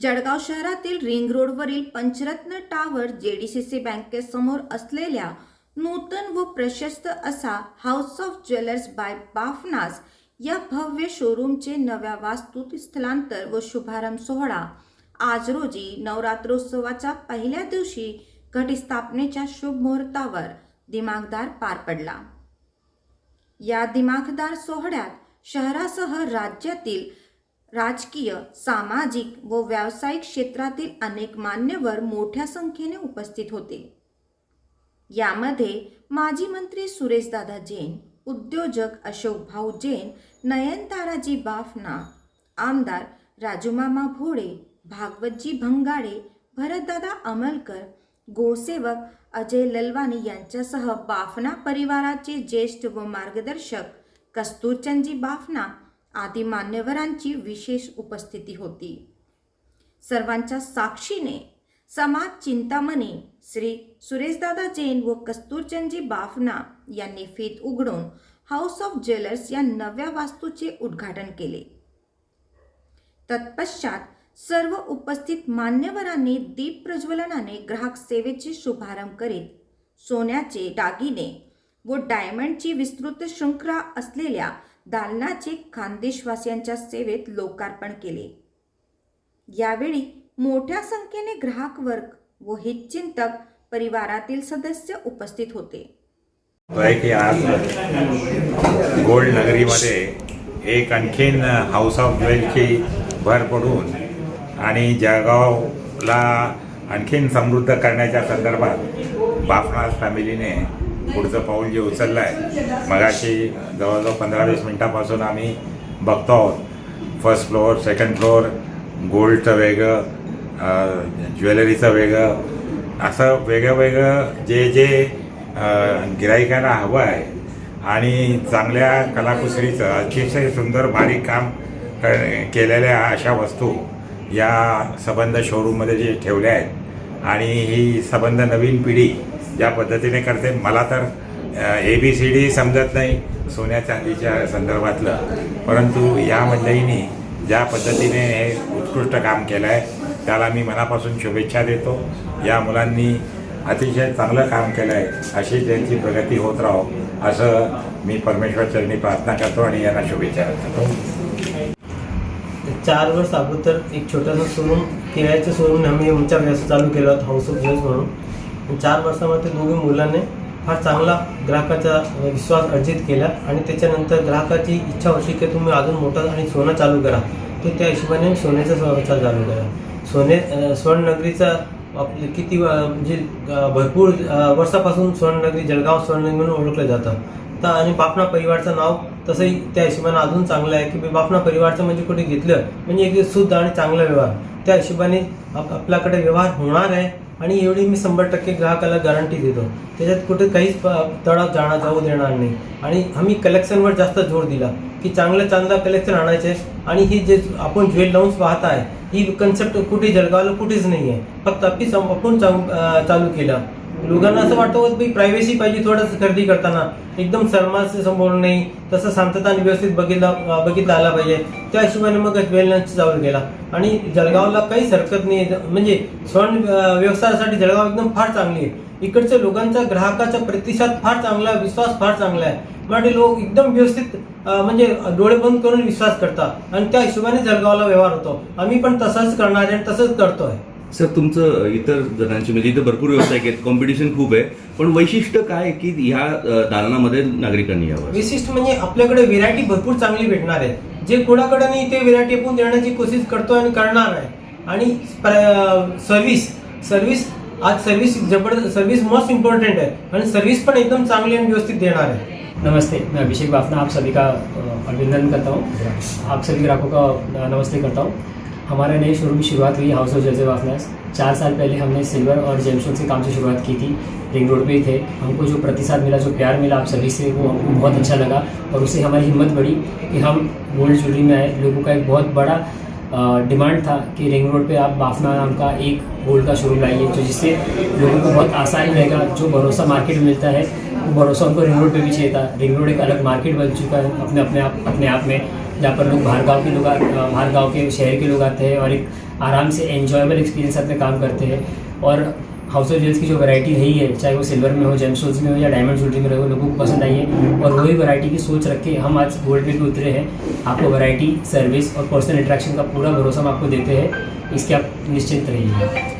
जळगाव शहरातील रिंग रोडवरील पंचरत्न टावर जेडीसीसी बँकेसमोर असलेल्या नूतन व प्रशस्त असा house of jewellers by Bafnas या भव्य शोरूमचे नव्या वास्तूत स्थलांतर व शुभारंभ सोहळा. आज रोजी नवरात्रोत्सवाच्या पहिल्या दिवशी घटस्थापनेच्या शुभ मुहूर्तावर दिमागदार पार पडला. या दिमाखदार सोहळ्यात शहरासह राज्यातील राजकीय सामाजिक व व्यावसायिक क्षेत्रातील अनेक मान्यवर मोठ्या संख्येने उपस्थित होते. यामध्ये माजी मंत्री सुरेशदादा जैन उद्योजक अशोक भाऊ जैन नयनताराजी बाफना आमदार राजूमामा भोळे भागवतजी भंगाडे भरतदादा अमलकर गोसेवक अजय ललवानी यांच्यासह बाफना परिवाराचे ज्येष्ठ व मार्गदर्शक कस्तूरचंदजी बाफना आदी मान्यवरांची विशेष उपस्थिती होती. सर्वांच्या साक्षीने समाज चिंतामणी श्री सुरेशदादा जैन व कस्तूरचंदजी बाफना यांनी फेत उघडून हाऊस ऑफ ज्वेलर्स या नव्या वास्तूचे उद्घाटन केले. तत्पश्चात सर्व उपस्थित मान्यवरांनी दीप प्रज्वलनाने ग्राहक सेवेचे शुभारंभ करीत सोन्याचे दागिने व डायमंडची विस्तृत शृंखला असलेल्या दालनाचे खानदेशवासियांच्या सेवेत लोकार्पण केले. यावेळी मोठ्या संख्येने ग्राहक वर्ग व हितचिंतक परिवारातील सदस्य उपस्थित होते. की आज गोल्ड नगरीमध्ये एक आणखीन हाऊस ऑफ ज्वेलची भर पडून आणि जळगावला आणखीन समृद्ध करण्याच्या संदर्भात बाफनास फॅमिलीने पुढचं पाऊल जे उचललं आहे मगाशी जवळजवळ पंधरा वीस मिनटापासून आम्ही बघतो आहोत. फर्स्ट फ्लोअर सेकंड फ्लोअर गोल्डचं वेगळं ज्वेलरीचं वेगळं. असं वेगळं वेगळं जे जे गिराईकांना हवं आहे आणि चांगल्या कलाकुसरीचं अतिशय सुंदर बारीक काम केलेल्या अशा वस्तू या सबंध शोरूममध्ये जे ठेवल्या आहेत. आणि ही सबंध नवीन पिढी ज्या पद्धतीने करते. मला तर ए बी सी डी समजत नाही सोन्या चांदीच्या संदर्भातलं. परंतु या मंडळींनी ज्या पद्धतीने हे उत्कृष्ट काम केलं आहे त्याला मी मनापासून शुभेच्छा देतो. या मुलांनी अतिशय चांगलं काम केलं आहे अशी त्यांची प्रगती होत राहो असं मी परमेश्वर चरणी प्रार्थना करतो आणि यांना शुभेच्छा देतो. चार वर्ष अगोदर एक छोटासा शोरूम किरायचं शोरूम आम्ही आमच्या व्यवसाय चालू केला होता हाऊस ऑफ म्हणून. चार वर्षामध्ये दोघे मुलांनी फार चांगला ग्राहकाचा विश्वास अर्जित केला आणि त्याच्यानंतर ग्राहकाची इच्छा होती की तुम्ही अजून मोठा आणि सोनं चालू करा. तो त्या हिशोबाने सोन्याचा व्यवसाय चालू करा सोने स्वर्णनगरीचा आपले किती म्हणजे भरपूर वर्षापासून स्वर्णनगरी जळगाव स्वर्णनगरी म्हणून ओळखलं जातं. तर आणि बापना परिवारचं नाव तसंही त्या हिशोबाने अजून चांगलं आहे की बापना परिवारचं म्हणजे कुठे घेतलं म्हणजे एक शुद्ध आणि चांगला व्यवहार. त्या हिशोबाने आप आपल्याकडे व्यवहार होणार आहे. आणि एवढी मी शंभर टक्के ग्राहकाला गॅरंटी देतो. त्याच्यात कुठे काहीच तडा जाणं जाऊ देणार नाही. आणि आम्ही कलेक्शनवर जास्त जोर दिला की चांगलं चांगलं कलेक्शन आणायचे आणि ही जे आपण ज्वेल लावून पाहत आहे ही कन्सेप्ट कुठे जळगावला कुठेच नाही आहे फक्त आपली आपण चालू केलं. लोकांना असं वाटतं की प्रायव्हसी पाहिजे थोडंसं खरेदी करताना. एकदम शर्माचं समोर नाही तसं शांतता आणि व्यवस्थित बघितला बघितला आला पाहिजे. त्या हिशोबाने मग वेलनेस चालू केला आणि जळगावला काहीच हरकत नाही. म्हणजे स्वर्ण व्यवसायासाठी जळगाव एकदम फार चांगली आहे. इकडच्या लोकांचा ग्राहकाचा प्रतिसाद फार चांगला आहे विश्वास फार चांगला आहे. मराठी लोक एकदम व्यवस्थित म्हणजे डोळे बंद करून विश्वास करतात. आणि त्या हिशोबाने जळगावला व्यवहार होतो. आम्ही पण तसंच करणार आहे आणि तसंच करतोय. सर तुमचं इतर जणांची म्हणजे इथं भरपूर व्यावसायिक आहेत कॉम्पिटिशन खूप आहे. पण वैशिष्ट्य काय आहे की ह्या दालनामध्ये नागरिकांनी यावं? विशिष्ट म्हणजे आपल्याकडे व्हेरायटी भरपूर चांगली भेटणार आहे जे कोणाकडे नाही ते व्हेरायटी आपण देण्याची कोशिश करतो आणि करणार आहे आणि सर्व्हिस सर्व्हिस आज सर्व्हिस जबरदस्त सर्व्हिस मोस्ट इम्पॉर्टंट है आणि सर्व्हिस पण एकदम चांगली आणि व्यवस्थित देणार है नमस्ते मैं अभिषेक बाफना आप सभी का अभिनंदन करता हूँ। आप सभी ग्राहकों का नमस्ते करता हूँ। हमारे नए शोरूम की शुरुआत हुई हाउस ऑफ़ जर्जे वाफनर्स चार साल पहले हमने सिल्वर और जेमस्टोन से काम से शुरुआत की थी। रिंग रोड पे ही थे। हमको जो प्रतिसाद मिला, जो प्यार मिला आप सभी से, वो हमको बहुत अच्छा लगा और उससे हमारी हिम्मत बढ़ी कि हम गोल्ड ज्वेलरी में आए। लोगों का एक बहुत बड़ा डिमांड था कि रिंग रोड पे आप बाफना नाम का एक गोल्ड का शोरूम लाइए तो जिससे लोगों को बहुत आसानी रहेगा, जो भरोसा मार्केट में मिलता है, वो भरोसा उनको रिंग रोड पे भी चाहिए था। रिंग रोड एक अलग मार्केट बन चुका है अपने अपने आप अपने आप में, जहाँ पर लोग बाहर गाँव के लोग बाहर गाँव के शहर के लोग आते हैं और एक आराम से एन्जॉयबल एक्सपीरियंस में काम करते हैं। और हाउस ऑफ़ ज्वेल्स की जो वैरायटी रही है, चाहे वो सिल्वर में हो जेम में हो या डायमंड ज्वेलरी में रहे, लोगों को पसंद आई है। और वैरायटी की सोच रख। के हम आज गोल्ड में भी उतरे हैं। आपको वैरायटी सर्विस और पर्सनल इंटरेक्शन का पूरा भरोसा हम आपको देते हैं। इसके आप निश्चिंत रहिए।